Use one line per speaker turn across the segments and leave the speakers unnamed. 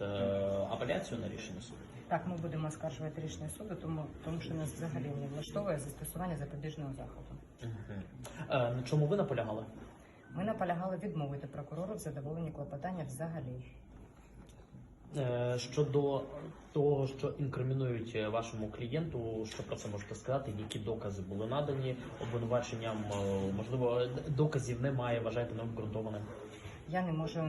е, апеляцію на рішення суду?
Так, ми будемо оскаржувати рішення суду, тому, тому що нас взагалі не влаштовує застосування запобіжного заходу.
Е, На чому ви наполягали?
Ми наполягали відмовити прокурору в задоволенні клопотання взагалі.
Е, Щодо того, що інкримінують вашому клієнту, що про це можете сказати? Які докази були надані обвинуваченням? Можливо, доказів немає, вважаєте необґрунтованим?
Я не можу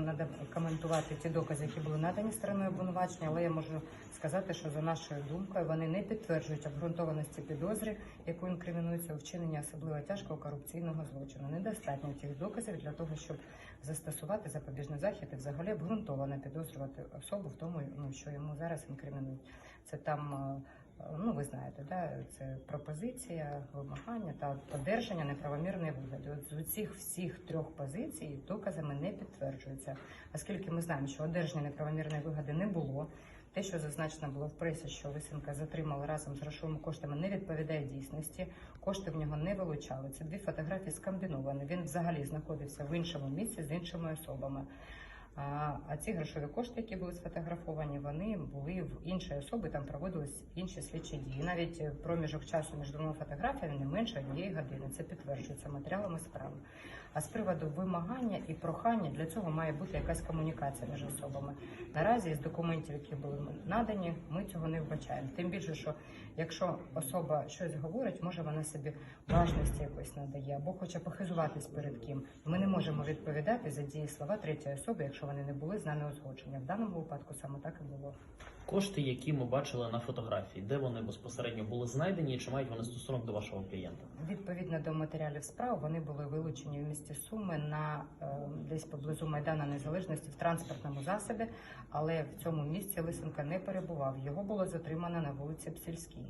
коментувати ті докази, які були надані стороною обвинувачення, але я можу сказати, що за нашою думкою вони не підтверджують обґрунтованості підозри, яку інкримінується у вчиненні особливо тяжкого корупційного злочину. Недостатньо тих доказів для того, щоб застосувати запобіжний захід і взагалі обґрунтовано підозрювати особу в тому, ну що йому зараз інкримінують. Це там. Ну, ви знаєте, да, це пропозиція, вимагання та одержання неправомірної вигоди. От з усіх всіх трьох позицій доказами не підтверджується, оскільки ми знаємо, що одержання неправомірної вигоди не було. Те, що зазначено було в пресі, що Лисенка затримали разом з грошовими коштами, не відповідає дійсності. Кошти в нього не вилучали. Це дві фотографії скомбіновані. Він взагалі знаходився в іншому місці з іншими особами. А, ці грошові кошти, які були сфотографовані, вони були в іншої особи, там проводились інші слідчі дії. Навіть е, проміжок часу між двома фотографіями не менше однієї години. Це підтверджується матеріалами справи. А з приводу вимагання і прохання для цього має бути якась комунікація між особами. Наразі з документів, які були надані, ми цього не вбачаємо. Тим більше, що якщо особа щось говорить, може вона собі важності якось надає або хоче похизуватись перед ким. Ми не можемо відповідати за дії слова третьої особи, якщо вони не були з нами узгоджені. В даному випадку саме так і було.
Кошти, які ми бачили на фотографії, де вони безпосередньо були знайдені, і чи мають вони стосунок до вашого клієнта?
Відповідно до матеріалів справ, вони були вилучені в місті Суми на е, десь поблизу Майдана Незалежності в транспортному засобі, але в цьому місці Лисенка не перебував. Його було затримано на вулиці Псільській.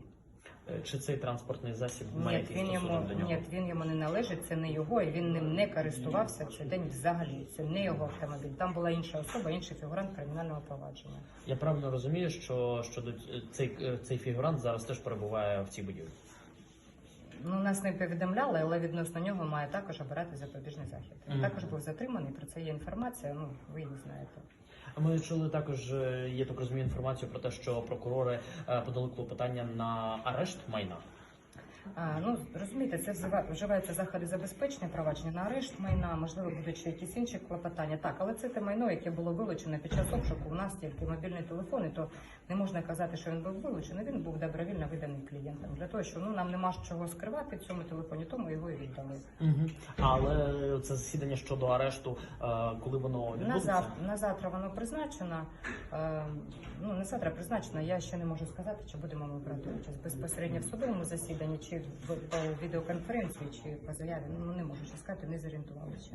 Е, Чи цей транспортний засіб має
Ні, він йому
до нього?
ні, він йому не належить. Це не його, і він ним не користувався в цей день взагалі. Це не його автомобіль. Там була інша особа, інший фігурант кримінального провадження.
Я правильно розумію, що щодо цей, е, цей фігурант зараз теж перебуває в цій будівлі.
Ну, нас не повідомляли, але відносно нього має також обирати запобіжний захід. Він
Мгм.
також був затриманий. Про це є інформація. Ну ви її знаєте.
Ми чули також, е, я так розумію, інформацію про те, що прокурори е, подали клопотання на арешт майна.
А, ну розумієте, це вживаються заходи забезпечення провадження на арешт майна, можливо, будуть ще якісь інші клопотання. Так, але це те майно, яке було вилучене під час обшуку. У нас тільки мобільний телефон, і то не можна казати, що він був вилучений. Він був добровільно виданий клієнтам для того, що ну нам нема чого скривати в цьому телефоні, тому його і віддали.
Угу. Але це засідання щодо арешту, е, коли воно
На завтра, на завтра воно призначено. Е, ну не завтра призначено. Я ще не можу сказати, чи будемо ми брати участь безпосередньо в судовому засіданні, чи в по відеоконференції, чи по заяві. Ну не можу ще сказати, не зорієнтувалися.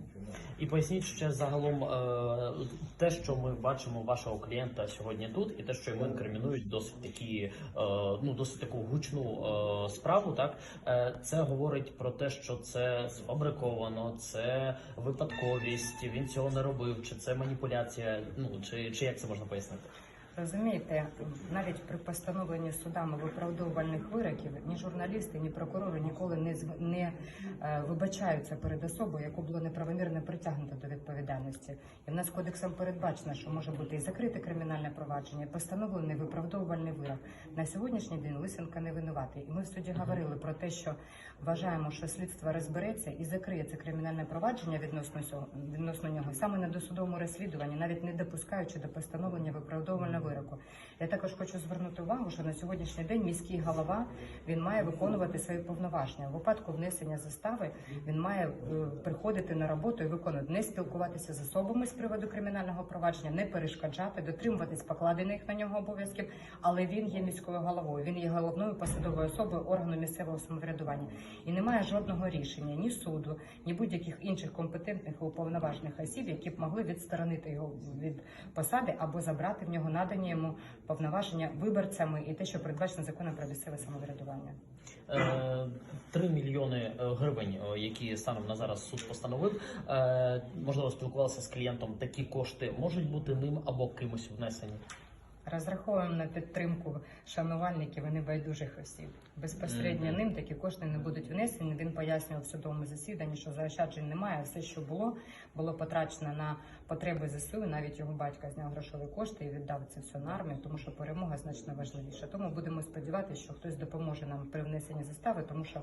І поясніть ще загалом е, те, що ми бачимо вашого клієнта сьогодні тут, і те, що йому інкримінують досить такі, е, ну досить таку гучну е, справу. Так це говорить про те, що це сфабриковано, це випадковість. Він цього не робив, чи це маніпуляція. Ну чи, чи як це можна пояснити?
Розумієте, навіть при постановленні судами виправдовувальних вироків ні журналісти, ні прокурори ніколи не не е, вибачаються перед особою, яку було неправомірно притягнуто до відповідальності. І в нас кодексом передбачено, що може бути і закрите кримінальне провадження, і постановлений виправдовувальний вирок. На сьогоднішній день Лисенка не винуватий. І ми в суді говорили про те, що вважаємо, що слідство розбереться і закриє це кримінальне провадження відносно відносно нього саме на досудовому розслідуванні, навіть не допускаючи до постановлення виправдовувального вироку. Я також хочу звернути увагу, що на сьогоднішній день міський голова він має виконувати свої повноваження. В випадку внесення застави він має е, приходити на роботу і виконувати, не спілкуватися з особами з приводу кримінального провадження, не перешкоджати, дотримуватись покладених на нього обов'язків. Але він є міською головою. Він є головною посадовою особою органу місцевого самоврядування і немає жодного рішення ні суду, ні будь-яких інших компетентних і уповноважених осіб, які б могли відсторонити його від посади або забрати в нього надані йому повноваження виборцями і те, що передбачено законом про місцеве самоврядування.
три 3 мільйони е, гривень, е, які станом на зараз суд постановив. Е, Можливо, спілкувалися з клієнтом. Такі кошти можуть бути ним або кимось внесені.
Розраховуємо на підтримку шанувальників і небайдужих осіб. Безпосередньо ним такі кошти не будуть внесені. Він пояснював в судовому засіданні, що заощаджень немає. Все, що було, було потрачено на потреби ЗСУ. Навіть його батько зняв грошові кошти і віддав це все на армію, тому що перемога значно важливіша. Тому будемо сподіватися, що хтось допоможе нам при внесенні застави, тому що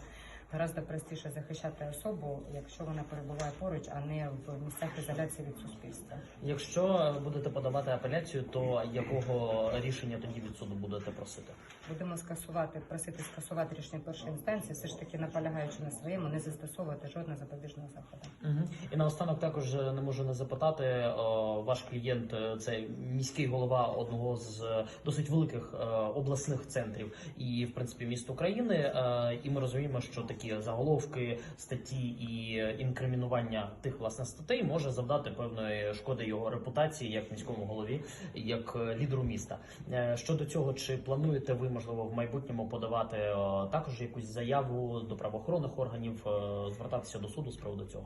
гораздо простіше захищати особу, якщо вона перебуває поруч, а не в місцях ізоляції від суспільства.
Якщо будете подавати апеляцію, то якого рішення тоді від суду будете просити?
Будемо скасувати, просити скасувати рішення першої інстанції, все ж таки наполягаючи на своєму, не застосовувати жодного запобіжного заходу.
Угу. І наостанок також е, не можу не запитати. е, Ваш клієнт е, це міський голова одного з досить великих обласних центрів і, в принципі, міст України. І ми розуміємо, що такі заголовки, статті і е, інкримінування тих власне статей може завдати певної шкоди його репутації як міському голові, як е, лідеру міста. Е, Щодо цього, чи плануєте ви можливо в майбутньому подавати також якусь заяву до правоохоронних органів, звертатися до суду з приводу цього?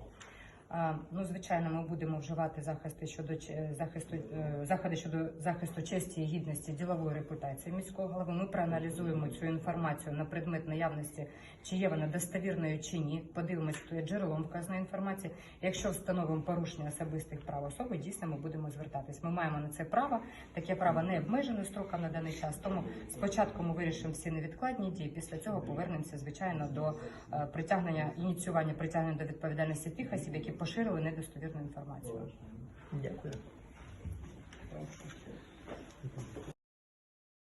Ну, звичайно, ми будемо вживати захисти щодо ч- захисту е, заходи щодо захисту честі і гідності ділової репутації міського голови. Ми проаналізуємо цю інформацію на предмет наявності, чи є вона достовірною чи ні. Подивимось, хто є джерелом вказаної інформації. Якщо встановимо порушення особистих прав особи, дійсно ми будемо звертатись. Ми маємо на це право. Таке право не обмежено строком на даний час. Тому спочатку ми вирішимо всі невідкладні дії. Після цього повернемося звичайно до е, притягнення ініціювання притягнення до відповідальності тих осіб, які поширили недостовірну інформацію.
Дякую.